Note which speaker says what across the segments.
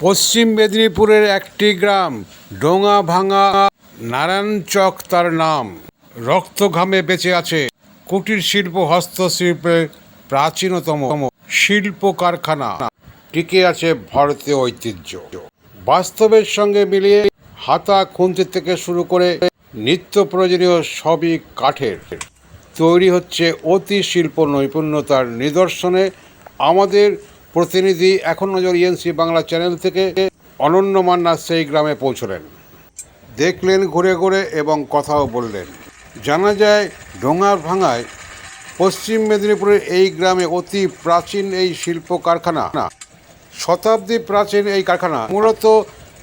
Speaker 1: পশ্চিম মেদিনীপুরের একটি গ্রাম ডোঙা ভাঙা নারায়ণচক তার নাম। রক্ত ঘামে বেঁচে আছে কুটির শিল্প হস্তশিল্পের প্রাচীনতম শিল্প কারখানা। টিকে আছে ভারতীয় ঐতিহ্য। বাস্তবের সঙ্গে মিলিয়ে হাতা খুন্তি থেকে শুরু করে নিত্য প্রয়োজনীয় সবই কাঠের। তৈরি হচ্ছে অতি শিল্প নৈপুণ্যতার নিদর্শনে আমাদের প্রতিনিধি এখন নজর ইএনসি বাংলা চ্যানেল থেকে অনন্য মান্না সেই গ্রামে পৌঁছলেন। দেখলেন ঘুরে ঘুরে এবং কথাও বললেন। জানা যায়, ডোঙার ভাঙায় পশ্চিম মেদিনীপুরের এই গ্রামে অতি প্রাচীন এই শিল্প কারখানা শতাব্দী প্রাচীন এই কারখানা, মূলত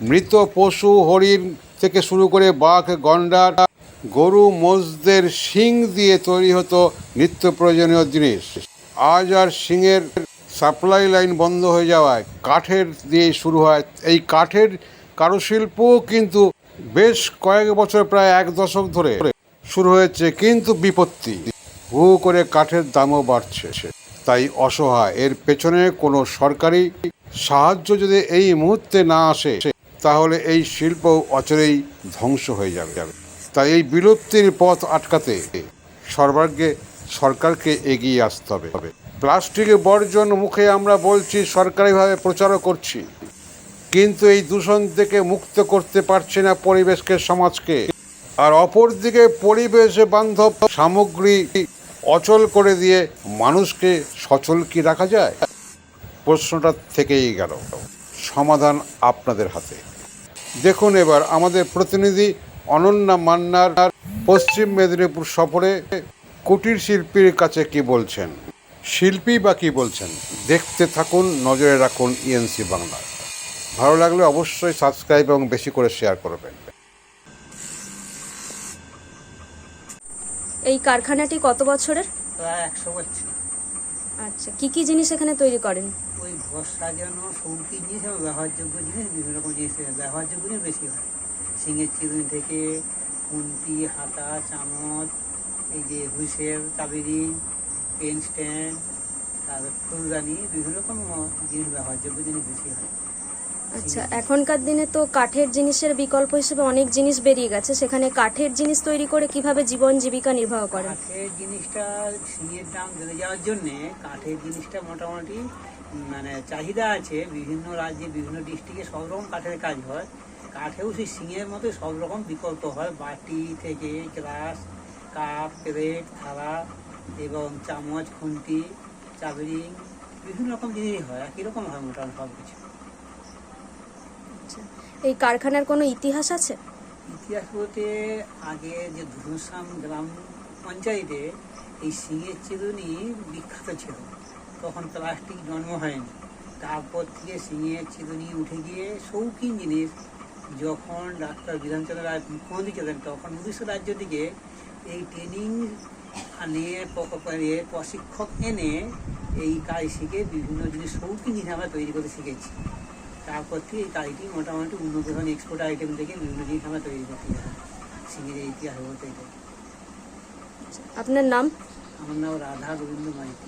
Speaker 1: মৃত পশু, হরিণ থেকে শুরু করে বাঘ, গন্ডার, গরু, মোষদের শিং দিয়ে তৈরি হতো নিত্য প্রয়োজনীয় জিনিস। আজ আর শিংয়ের সাপ্লাই লাইন বন্ধ হয়ে যাওয়ায় কাঠের দিয়ে শুরু হয়। এই কাঠের কারুশিল্পও কিন্তু বেশ কয়েক বছর প্রায় এক দশক ধরে শুরু হয়েছে, কিন্তু বিপত্তি। হু করে কাঠের দামও বাড়ছে। তাই অসহায়, এর পেছনে কোনো সরকারি সাহায্য যদি এই মুহূর্তে না আসে, তাহলে এই শিল্প অচরেই ধ্বংস হয়ে যাবে। তাই এই বিলুপ্তির পথ আটকাতে সর্বাগ্যে সরকারকে এগিয়ে আসতে হবে। প্লাস্টিকের বর্জন মুখে আমরা বলছি, সরকারিভাবে প্রচারও করছি। কিন্তু এই দূষণ থেকে মুক্ত করতে পারছে না পরিবেশকে, সমাজকে। আর অপরদিকে পরিবেশ বান্ধব সামগ্রী অচল করে দিয়ে মানুষকে সচল কি রাখা যায়? প্রশ্নটা থেকেই গেল। সমাধান আপনাদের হাতে। দেখুন এবার আমাদের প্রতিনিধি অনন্যা মান্নার পশ্চিম মেদিনীপুর সফরে কুটির শিল্পীর কাছে কি বলছেন? শিল্পী বা কি বলছেন? দেখতে থাকুন নজরে রাখুন ইএনসি বাংলা। ভালো লাগলে অবশ্যই সাবস্ক্রাইব এবং বেশি করে শেয়ার করবেন।
Speaker 2: এই কারখানাটি কত বছরের?
Speaker 3: প্রায় একশো বছর।
Speaker 2: আচ্ছা কি কি জিনিস এখানে তৈরি করেন?
Speaker 3: ওই ঘর সাজানো সৌকি জিনিস এবং ব্যবহারযোগ্য জিনিস বিভিন্ন রকম জিনিস ব্যবহারযোগ্য জিনিস বেশি হয়। সিঙের চিরুনি থেকে খুন্তি হাতা চামচ এই যে হুইসেল চাবিরি পেন স্ট্যান্ড তারপর ফুলদানি বিভিন্ন রকম জিনিস ব্যবহারযোগ্য জিনিস বেশি হয়।
Speaker 2: আচ্ছা এখনকার দিনে তো কাঠের জিনিসের বিকল্প হিসেবে অনেক জিনিস বেরিয়ে গেছে। সেখানে কাঠের জিনিস তৈরি করে কীভাবে জীবন জীবিকা নির্বাহ করে
Speaker 3: কাঠের জিনিসটা সিঙের দাম বেড়ে যাওয়ার জন্যে কাঠের জিনিসটা মোটামুটি মানে চাহিদা আছে। বিভিন্ন রাজ্যে বিভিন্ন ডিস্ট্রিক্টে সব রকম কাঠের কাজ হয়। কাঠেও সেই সিঙের মতো সব রকম বিকল্প হয়। বাটি থেকে গ্লাস কাপ প্লেট থালা এবং চামচ খুন্তি চাবরি বিভিন্ন রকম জিনিস হয় একই রকম হয় মোটামুটি সব কিছু।
Speaker 2: আচ্ছা, এই কারখানার কোনো ইতিহাস আছে?
Speaker 3: ইতিহাস বলতে আগে যে ধুনুসাম গ্রাম পঞ্চায়েতে এই সিঙের চিরুনি বিখ্যাত ছিল। তখন প্লাস্টিক জন্ম হয়নি। তারপর থেকে সিঙের চিরুনি উঠে গিয়ে শৌখিন জিনিস যখন ডাক্তার বিধানচন্দ্র রায় মুখ্যমন্ত্রী ছিলেন তখন উড়িষ্যা রাজ্য থেকে এই ট্রেনিং নিয়ে প্রশিক্ষক এনে এই কাজ শিখে বিভিন্ন জিনিস শৌখিন জিনিস আমরা তৈরি করে শিখেছি। তারপর থেকে এই কাজটি মোটামুটি উন্নত ধরনের এক্সপোর্ট আইটেম থেকে বিভিন্ন জিনিস আমরা তৈরি করতে যাই সিঙ্গের ইতিহাস বলতে এটাই
Speaker 2: আপনার নাম?
Speaker 3: আমার নাম রাধা গোবিন্দ মাইতি।